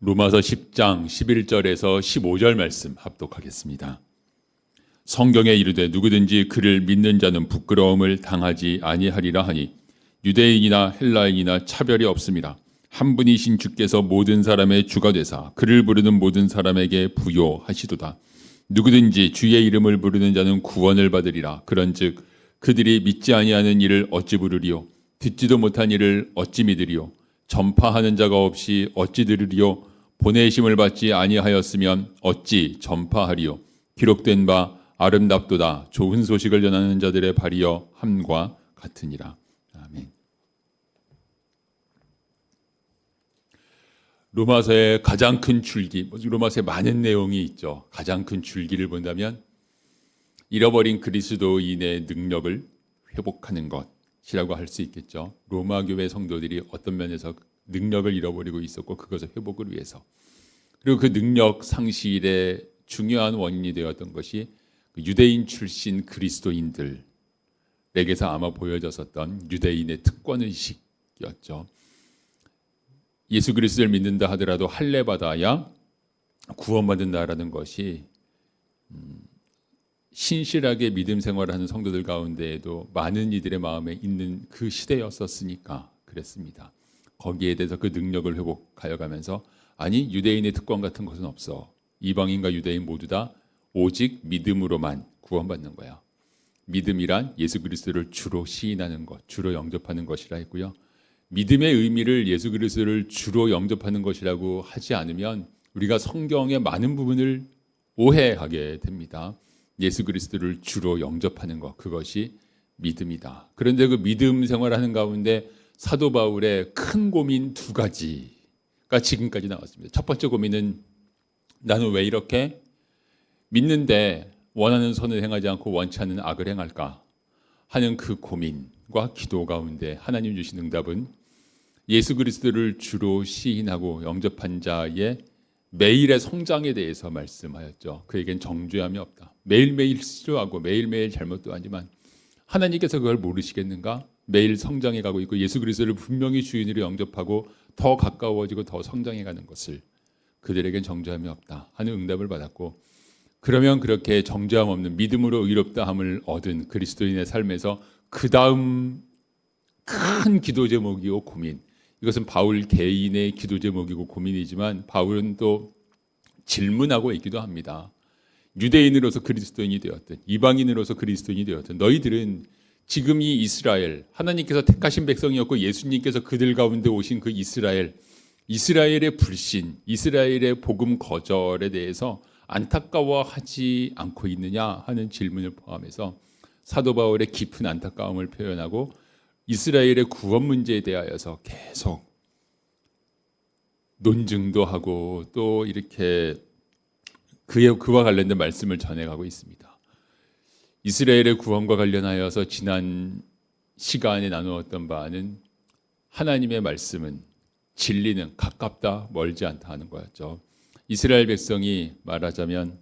로마서 10장 11절에서 15절 말씀 합독하겠습니다. 성경에 이르되 누구든지 그를 믿는 자는 부끄러움을 당하지 아니하리라 하니 유대인이나 헬라인이나 차별이 없습니다. 한 분이신 주께서 모든 사람의 주가 되사 그를 부르는 모든 사람에게 부요하시도다. 누구든지 주의 이름을 부르는 자는 구원을 받으리라. 그런즉 그들이 믿지 아니하는 일을 어찌 부르리요 듣지도 못한 일을 어찌 믿으리요 전파하는 자가 없이 어찌 들으리요? 보내심을 받지 아니하였으면 어찌 전파하리요? 기록된 바 아름답도다. 좋은 소식을 전하는 자들의 발이여 함과 같으니라. 아멘. 로마서의 가장 큰 줄기, 뭐 로마서에 많은 내용이 있죠. 가장 큰 줄기를 본다면 잃어버린 그리스도인의 능력을 회복하는 것 이라고 할 수 있겠죠. 로마 교회 성도들이 어떤 면에서 능력을 잃어버리고 있었고 그것을 회복을 위해서 그리고 그 능력 상실의 중요한 원인이 되었던 것이 그 유대인 출신 그리스도인들에게서 아마 보여졌었던 유대인의 특권 의식이었죠. 예수 그리스도를 믿는다 하더라도 할례 받아야 구원받는다라는 것이 음, 신실하게 믿음 생활하는 성도들 가운데에도 많은 이들의 마음에 있는 그 시대였었으니까 그랬습니다. 거기에 대해서 그 능력을 회복하여 가면서 아니 유대인의 특권 같은 것은 없어. 이방인과 유대인 모두 다 오직 믿음으로만 구원받는 거야. 믿음이란 예수 그리스도를 주로 시인하는 것, 주로 영접하는 것이라 했고요. 믿음의 의미를 예수 그리스도를 주로 영접하는 것이라고 하지 않으면 우리가 성경의 많은 부분을 오해하게 됩니다. 예수 그리스도를 주로 영접하는 것 그것이 믿음이다. 그런데 그 믿음 생활하는 가운데 사도 바울의 큰 고민 두 가지가 지금까지 나왔습니다. 첫 번째 고민은 나는 왜 이렇게 믿는데 원하는 선을 행하지 않고 원치 않는 악을 행할까 하는 그 고민과 기도 가운데 하나님 주신 응답은 예수 그리스도를 주로 시인하고 영접한 자의 매일의 성장에 대해서 말씀하였죠. 그에겐 정죄함이 없다. 매일매일 실수하고 매일매일 잘못도 하지만 하나님께서 그걸 모르시겠는가? 매일 성장해 가고 있고 예수 그리스도를 분명히 주인으로 영접하고 더 가까워지고 더 성장해 가는 것을 그들에겐 정죄함이 없다 하는 응답을 받았고 그러면 그렇게 정죄함 없는 믿음으로 의롭다함을 얻은 그리스도인의 삶에서 그 다음 큰 기도 제목이요 고민 이것은 바울 개인의 기도 제목이고 고민이지만 바울은 또 질문하고 있기도 합니다. 유대인으로서 그리스도인이 되었든 이방인으로서 그리스도인이 되었든 너희들은 지금 이 이스라엘 하나님께서 택하신 백성이었고 예수님께서 그들 가운데 오신 그 이스라엘 이스라엘의 불신 이스라엘의 복음 거절에 대해서 안타까워하지 않고 있느냐 하는 질문을 포함해서 사도 바울의 깊은 안타까움을 표현하고 이스라엘의 구원 문제에 대하여서 계속 논증도 하고 또 이렇게 그의 그와 관련된 말씀을 전해가고 있습니다. 이스라엘의 구원과 관련하여서 지난 시간에 나누었던 바는 하나님의 말씀은 진리는 가깝다 멀지 않다 하는 거였죠. 이스라엘 백성이 말하자면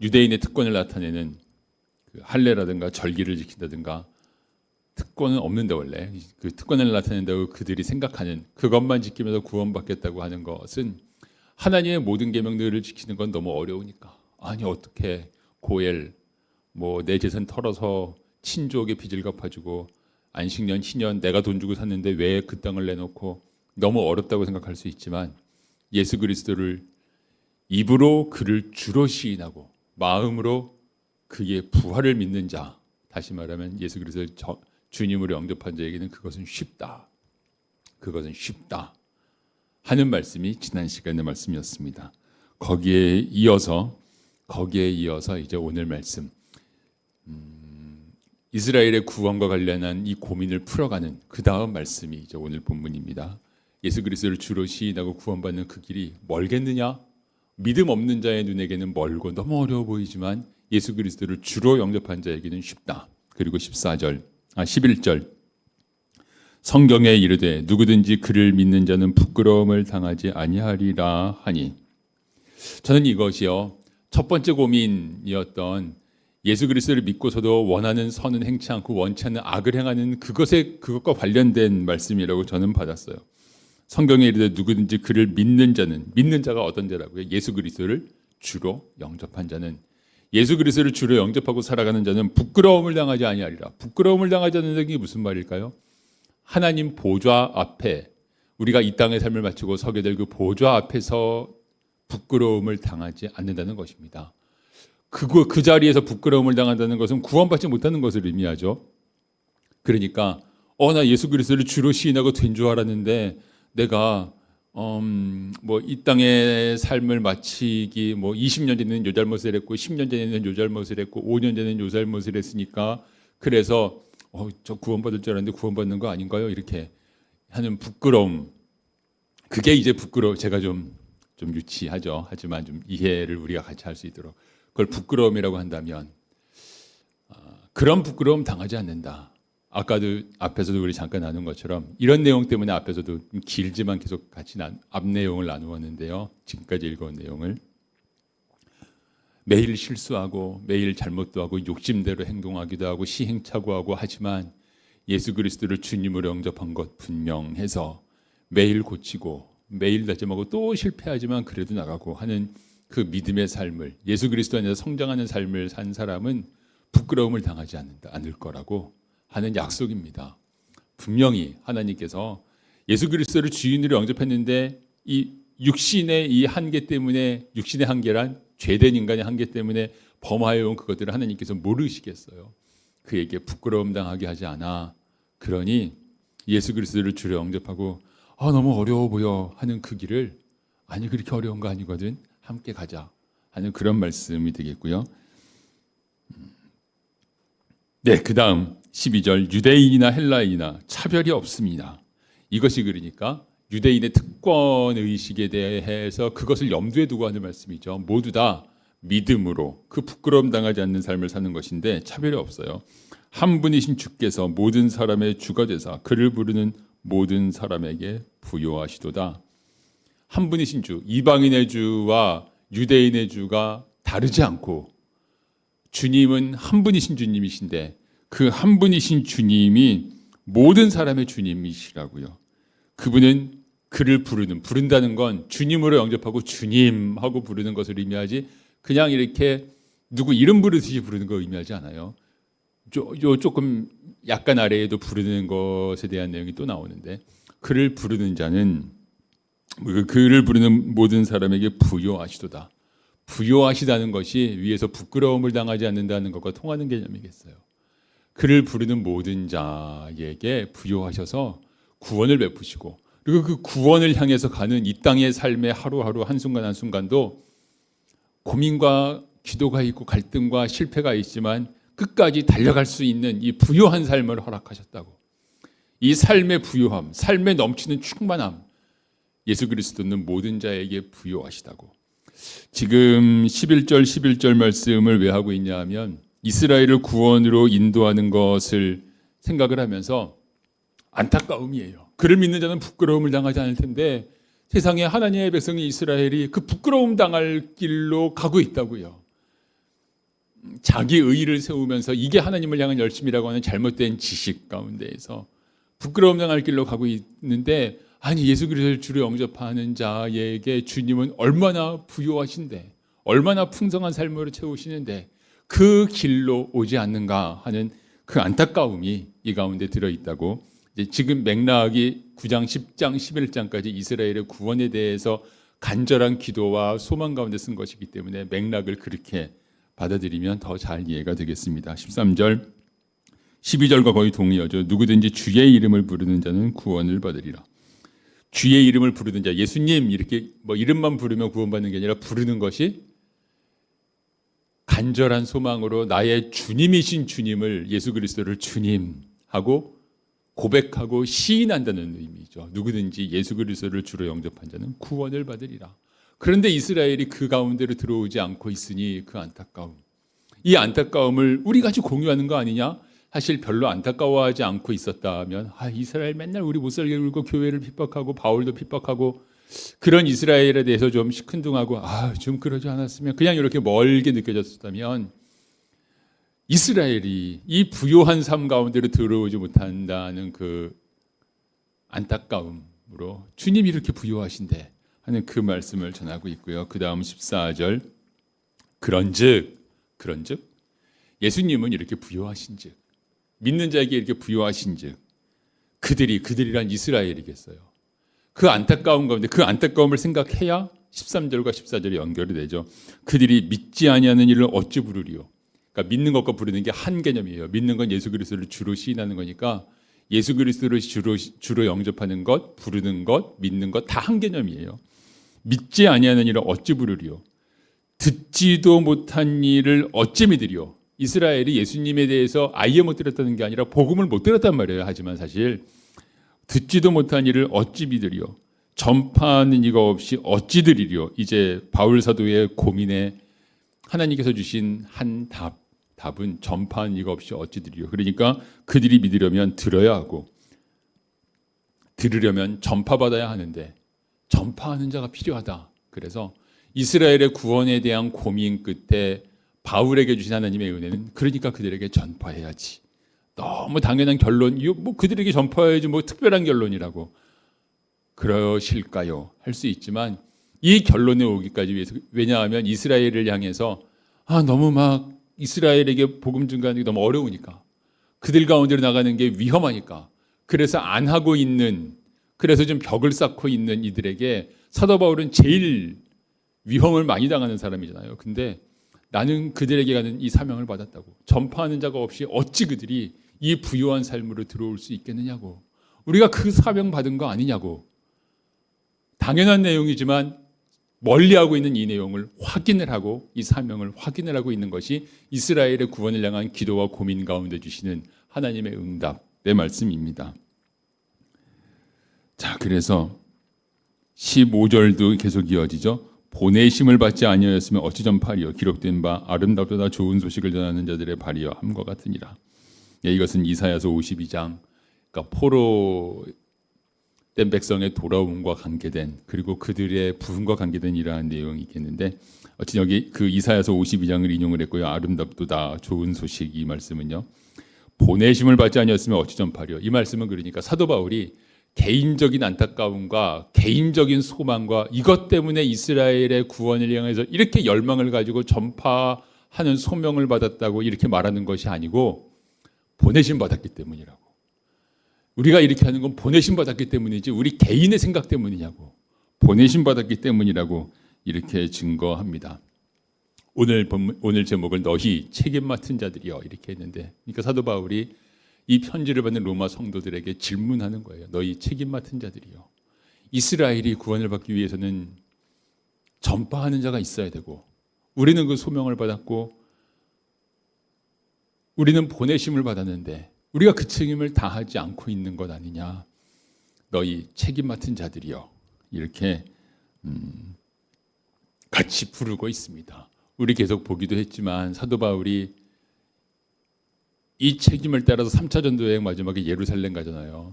유대인의 특권을 나타내는 그 할례라든가 절기를 지킨다든가 특권은 없는데 원래 그 특권을 나타낸다고 그들이 생각하는 그것만 지키면서 구원받겠다고 하는 것은 하나님의 모든 계명들을 지키는 건 너무 어려우니까 아니 어떻게 고엘 뭐 내 재산 털어서 친족의 빚을 갚아주고 안식년 신년 내가 돈 주고 샀는데 왜 그 땅을 내놓고 너무 어렵다고 생각할 수 있지만 예수 그리스도를 입으로 그를 주로 시인하고 마음으로 그의 부활을 믿는 자 다시 말하면 예수 그리스도를 주님으로 영접한 자에게는 그것은 쉽다. 그것은 쉽다. 하는 말씀이 지난 시간의 말씀이었습니다. 거기에 이어서 거기에 이어서 이제 오늘 말씀 음, 이스라엘의 구원과 관련한 이 고민을 풀어가는 그 다음 말씀이 이제 오늘 본문입니다. 예수 그리스도를 주로 시인하고 구원받는 그 길이 멀겠느냐? 믿음 없는 자의 눈에게는 멀고 너무 어려워 보이지만 예수 그리스도를 주로 영접한 자에게는 쉽다. 그리고 14절, 아 11절 성경에 이르되 누구든지 그를 믿는 자는 부끄러움을 당하지 아니하리라 하니 저는 이것이요 첫 번째 고민이었던 예수 그리스도를 믿고서도 원하는 선은 행치 않고 원치 않는 악을 행하는 그것에 그것과 관련된 말씀이라고 저는 받았어요. 성경에 이르되 누구든지 그를 믿는 자는 믿는 자가 어떤 자라고요? 예수 그리스도를 주로 영접한 자는 예수 그리스도를 주로 영접하고 살아가는 자는 부끄러움을 당하지 아니하리라. 부끄러움을 당하지 않는다는 게 무슨 말일까요? 하나님 보좌 앞에 우리가 이 땅의 삶을 마치고 서게 될 그 보좌 앞에서 부끄러움을 당하지 않는다는 것입니다. 그, 그 자리에서 부끄러움을 당한다는 것은 구원받지 못하는 것을 의미하죠. 그러니까 어 나 예수 그리스도를 주로 시인하고 된 줄 알았는데 내가 음, 뭐 이 땅의 삶을 마치기 뭐 20년 전에는 요 잘못을 했고 10년 전에는 요 잘못을 했고 5년 전에는 요 잘못을 했으니까 그래서 어, 저 구원받을 줄 알았는데 구원받는 거 아닌가요? 이렇게 하는 부끄러움. 그게 이제 부끄러워. 제가 좀, 좀 유치하죠. 하지만 좀 이해를 우리가 같이 할 수 있도록. 그걸 부끄러움이라고 한다면, 아, 그런 부끄러움 당하지 않는다. 아까도 앞에서도 우리 잠깐 나눈 것처럼 이런 내용 때문에 앞에서도 좀 길지만 계속 같이 나, 앞 내용을 나누었는데요. 지금까지 읽어온 내용을. 매일 실수하고 매일 잘못도 하고 욕심대로 행동하기도 하고 시행착오하고 하지만 예수 그리스도를 주님으로 영접한 것 분명해서 매일 고치고 매일 다짐하고 또 실패하지만 그래도 나가고 하는 그 믿음의 삶을 예수 그리스도 안에서 성장하는 삶을 산 사람은 부끄러움을 당하지 않는다 않을 거라고 하는 약속입니다. 분명히 하나님께서 예수 그리스도를 주인으로 영접했는데 이 육신의 이 한계 때문에 육신의 한계란 죄된 인간의 한계 때문에 범하여 온 그것들을 하나님께서 모르시겠어요. 그에게 부끄러움 당하게 하지 않아. 그러니 예수 그리스도를 주로 영접하고 아 너무 어려워 보여 하는 그 길을 아니 그렇게 어려운 거 아니거든. 함께 가자 하는 그런 말씀이 되겠고요. 네, 그 다음 12절 유대인이나 헬라인이나 차별이 없습니다. 이것이 그러니까 유대인의 특권 의식에 대해서 그것을 염두에 두고 하는 말씀이죠. 모두 다 믿음으로 그 부끄러움 당하지 않는 삶을 사는 것인데 차별이 없어요. 한 분이신 주께서 모든 사람의 주가 되사 그를 부르는 모든 사람에게 부요하시도다. 한 분이신 주, 이방인의 주와 유대인의 주가 다르지 않고 주님은 한 분이신 주님이신데 그 한 분이신 주님이 모든 사람의 주님이시라고요. 그분은 그를 부르는 부른다는 건 주님으로 영접하고 주님 하고 부르는 것을 의미하지 그냥 이렇게 누구 이름 부르듯이 부르는 거 의미하지 않아요. 요 조금 약간 아래에도 부르는 것에 대한 내용이 또 나오는데 그를 부르는 자는 그 그를 부르는 모든 사람에게 부요하시도다. 부요하시다는 것이 위에서 부끄러움을 당하지 않는다는 것과 통하는 개념이겠어요. 그를 부르는 모든 자에게 부요하셔서 구원을 베푸시고 그리고 그 구원을 향해서 가는 이 땅의 삶의 하루하루 한순간 한순간도 고민과 기도가 있고 갈등과 실패가 있지만 끝까지 달려갈 수 있는 이 부유한 삶을 허락하셨다고. 이 삶의 부유함, 삶에 넘치는 충만함, 예수 그리스도는 모든 자에게 부유하시다고. 지금 11절 11절 말씀을 왜 하고 있냐 하면 이스라엘을 구원으로 인도하는 것을 생각을 하면서 안타까움이에요. 그를 믿는 자는 부끄러움을 당하지 않을 텐데 세상에 하나님의 백성이 이스라엘이 그 부끄러움 당할 길로 가고 있다고요. 자기 의의를 세우면서 이게 하나님을 향한 열심이라고 하는 잘못된 지식 가운데에서 부끄러움 당할 길로 가고 있는데 아니 예수 그리스도를 주로 영접하는 자에게 주님은 얼마나 부유하신데 얼마나 풍성한 삶으로 채우시는데 그 길로 오지 않는가 하는 그 안타까움이 이 가운데 들어 있다고 지금 맥락이 9장, 10장, 11장까지 이스라엘의 구원에 대해서 간절한 기도와 소망 가운데 쓴 것이기 때문에 맥락을 그렇게 받아들이면 더 잘 이해가 되겠습니다. 13절, 12절과 거의 동의어죠. 누구든지 주의 이름을 부르는 자는 구원을 받으리라. 주의 이름을 부르는 자, 예수님 이렇게 뭐 이름만 부르면 구원받는 게 아니라 부르는 것이 간절한 소망으로 나의 주님이신 주님을 예수 그리스도를 주님 하고 고백하고 시인한다는 의미죠. 누구든지 예수 그리스도를 주로 영접한 자는 구원을 받으리라. 그런데 이스라엘이 그 가운데로 들어오지 않고 있으니 그 안타까움. 이 안타까움을 우리 같이 공유하는 거 아니냐? 사실 별로 안타까워하지 않고 있었다면 아 이스라엘 맨날 우리 못 살게 굴고 교회를 핍박하고 바울도 핍박하고 그런 이스라엘에 대해서 좀 시큰둥하고 아 좀 그러지 않았으면 그냥 이렇게 멀게 느껴졌다면 이스라엘이 이 부요한 삶 가운데로 들어오지 못한다는 그 안타까움 말씀으로 주님이 이렇게 부요하신데 하는 그 말씀을 전하고 있고요. 그 다음 14절 그런즉 그런즉 예수님은 이렇게 부요하신즉 믿는 자에게 이렇게 부요하신즉 그들이 그들이란 이스라엘이겠어요. 그 안타까운 가운데 그 안타까움을 생각해야 13절과 14절이 연결이 되죠. 그들이 믿지 아니하는 일을 어찌 부르리요? 그러니까 믿는 것과 부르는 게 한 개념이에요. 믿는 건 예수 그리스도를 주로 시인하는 거니까 예수 그리스도를 주로 주로 영접하는 것, 부르는 것, 믿는 것 다 한 개념이에요. 믿지 아니하는 일을 어찌 부르리요? 듣지도 못한 일을 어찌 믿으리요? 이스라엘이 예수님에 대해서 아예 못 들었다는 게 아니라 복음을 못 들었단 말이에요. 하지만 사실 듣지도 못한 일을 어찌 믿으리요? 전파하는 이가 없이 어찌 들으리요? 이제 바울 사도의 고민에 하나님께서 주신 한 답, 답은 전파하는 이가 없이 어찌 들으리요? 그러니까 그들이 믿으려면 들어야 하고 들으려면 전파받아야 하는데 전파하는 자가 필요하다. 그래서 이스라엘의 구원에 대한 고민 끝에 바울에게 주신 하나님의 은혜는 그러니까 그들에게 전파해야지. 너무 당연한 결론, 뭐 그들에게 전파해야지 뭐 특별한 결론이라고 그러실까요? 할 수 있지만 이 결론에 오기까지 위해서 왜냐하면 이스라엘을 향해서 아 너무 막 이스라엘에게 복음 증가하는 게 너무 어려우니까 그들 가운데로 나가는 게 위험하니까 그래서 안 하고 있는 그래서 좀 벽을 쌓고 있는 이들에게 사도 바울은 제일 위험을 많이 당하는 사람이잖아요. 근데 나는 그들에게 가는 이 사명을 받았다고 전파하는 자가 없이 어찌 그들이 이 부유한 삶으로 들어올 수 있겠느냐고 우리가 그 사명 받은 거 아니냐고 당연한 내용이지만 멀리하고 있는 이 내용을 확인을 하고 이 사명을 확인을 하고 있는 것이 이스라엘의 구원을 향한 기도와 고민 가운데 주시는 하나님의 응답의 말씀입니다. 자, 그래서 15절도 계속 이어지죠. 보내심을 받지 아니하였으면 어찌 전파리요 기록된 바 아름답도다 좋은 소식을 전하는 자들의 발이여 함과 같으니라. 예, 이것은 이사야서 52장 그러니까 포로 된 백성의 돌아옴과 관계된 그리고 그들의 부흥과 관계된 이러한 내용이 있겠는데 어찌 여기 그 이사야서 52장을 인용을 했고요. 아름답도다 좋은 소식 이 말씀은요. 보내심을 받지 아니었으면 어찌 전파리요. 이 말씀은 그러니까 사도 바울이 개인적인 안타까움과 개인적인 소망과 이것 때문에 이스라엘의 구원을 향해서 이렇게 열망을 가지고 전파하는 소명을 받았다고 이렇게 말하는 것이 아니고 보내심 받았기 때문이라고. 우리가 이렇게 하는 건 보내심 받았기 때문이지 우리 개인의 생각 때문이냐고. 보내심 받았기 때문이라고 이렇게 증거합니다. 오늘 본- 오늘 제목을 너희 책임 맡은 자들이여 이렇게 했는데 그러니까 사도 바울이 이 편지를 받는 로마 성도들에게 질문하는 거예요. 너희 책임 맡은 자들이요. 이스라엘이 구원을 받기 위해서는 전파하는 자가 있어야 되고 우리는 그 소명을 받았고 우리는 보내심을 받았는데 우리가 그 책임을 다하지 않고 있는 것 아니냐. 너희 책임 맡은 자들이요. 이렇게 음, 같이 부르고 있습니다. 우리 계속 보기도 했지만 사도 바울이 이 책임을 따라서 3차 전도 여행 마지막에 예루살렘 가잖아요.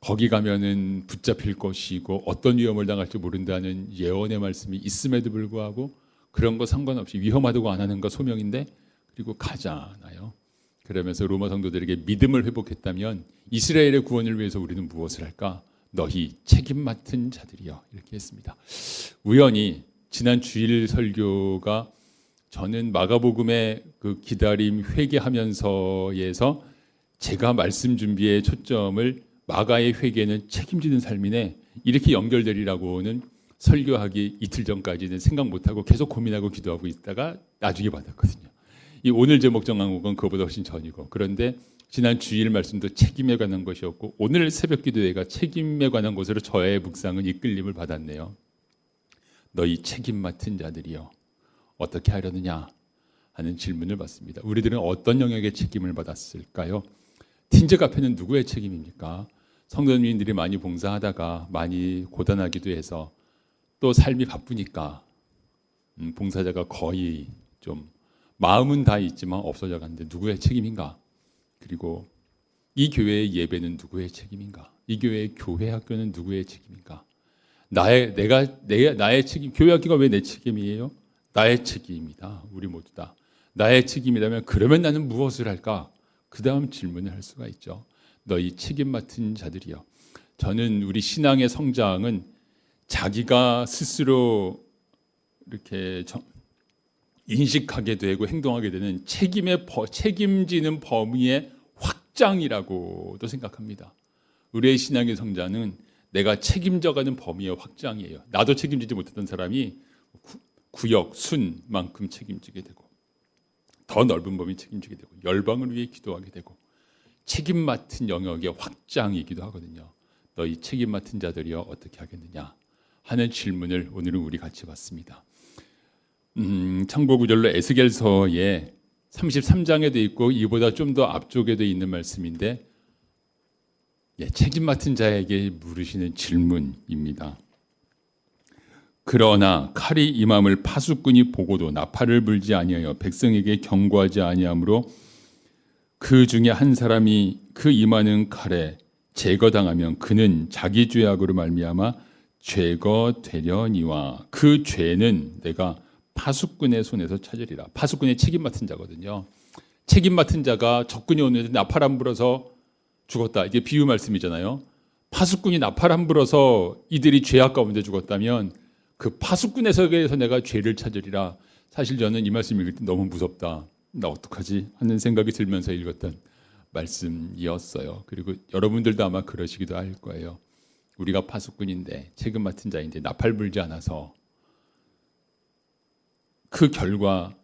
거기 가면은 붙잡힐 것이고 어떤 위험을 당할지 모른다는 예언의 말씀이 있음에도 불구하고 그런 거 상관없이 위험하다고 안 하는 거 소명인데 그리고 가잖아요. 그러면서 로마 성도들에게 믿음을 회복했다면 이스라엘의 구원을 위해서 우리는 무엇을 할까? 너희 책임 맡은 자들이여 이렇게 했습니다. 우연히 지난 주일 설교가 저는 마가복음의 그 기다림 회개하면서에서 제가 말씀 준비의 초점을 마가의 회개는 책임지는 삶이네 이렇게 연결되리라고는 설교하기 이틀 전까지는 생각 못하고 계속 고민하고 기도하고 있다가 나중에 받았거든요. 이 오늘 제목 정한 건 그거보다 훨씬 전이고 그런데 지난 주일 말씀도 책임에 관한 것이었고 오늘 새벽 기도회가 책임에 관한 것으로 저의 묵상은 이끌림을 받았네요. 너희 책임 맡은 자들이여 어떻게 하려느냐 하는 질문을 받습니다. 우리들은 어떤 영역의 책임을 받았을까요? 틴즈 카페는 누구의 책임입니까? 성도님들이 많이 봉사하다가 많이 고단하기도 해서 또 삶이 바쁘니까 음, 봉사자가 거의 좀 마음은 다 있지만 없어져 가는데 누구의 책임인가? 그리고 이 교회의 예배는 누구의 책임인가? 이 교회의 교회 학교는 누구의 책임인가? 나의 내가 내 나의 책임 교회 학교가 왜 내 책임이에요? 나의 책임이다. 우리 모두 다 나의 책임이라면 그러면 나는 무엇을 할까? 그 다음 질문을 할 수가 있죠. 너희 책임 맡은 자들이여. 저는 우리 신앙의 성장은 자기가 스스로 이렇게 정- 인식하게 되고 행동하게 되는 책임의 버- 책임지는 범위의 확장이라고도 생각합니다. 우리의 신앙의 성장은 내가 책임져가는 범위의 확장이에요. 나도 책임지지 못했던 사람이 구- 구역, 순만큼 책임지게 되고 더 넓은 범위 책임지게 되고 열방을 위해 기도하게 되고 책임 맡은 영역의 확장이기도 하거든요. 너희 책임 맡은 자들이여 어떻게 하겠느냐 하는 질문을 오늘은 우리 같이 봤습니다. 음, 참고 구절로 에스겔서에 33장에도 있고 이보다 좀 더 앞쪽에도 있는 말씀인데 예, 책임 맡은 자에게 물으시는 질문입니다. 그러나 칼이 임함을 파수꾼이 보고도 나팔을 불지 아니하여 백성에게 경고하지 아니하므로 그 중에 한 사람이 그 임하는 칼에 제거당하면 그는 자기 죄악으로 말미암아 죄거되려니와 그 죄는 내가 파수꾼의 손에서 찾으리라. 파수꾼의 책임 맡은 자거든요. 책임 맡은 자가 적군이 오는데 나팔 안 불어서 죽었다. 이게 비유 말씀이잖아요. 파수꾼이 나팔 안 불어서 이들이 죄악 가운데 죽었다면 그 파수꾼의 속에서 내가 죄를 찾으리라. 사실 저는 이 말씀 읽을 때 너무 무섭다. 나 어떡하지? 하는 생각이 들면서 읽었던 말씀이었어요. 그리고 여러분들도 아마 그러시기도 할 거예요. 우리가 파수꾼인데 책임 맡은 자인데 나팔 불지 않아서 그 결과가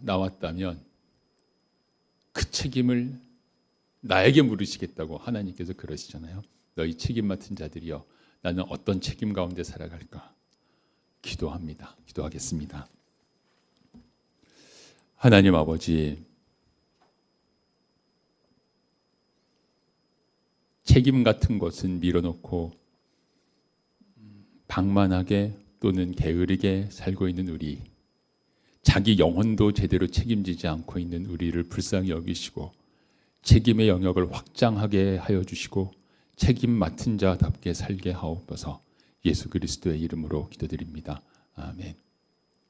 나왔다면 그 책임을 나에게 물으시겠다고 하나님께서 그러시잖아요. 너희 책임 맡은 자들이여 나는 어떤 책임 가운데 살아갈까? 기도합니다. 기도하겠습니다. 하나님 아버지 책임 같은 것은 밀어놓고 방만하게 또는 게으르게 살고 있는 우리 자기 영혼도 제대로 책임지지 않고 있는 우리를 불쌍히 여기시고 책임의 영역을 확장하게 하여 주시고 책임 맡은 자답게 살게 하옵소서 예수 그리스도의 이름으로 기도드립니다. 아멘.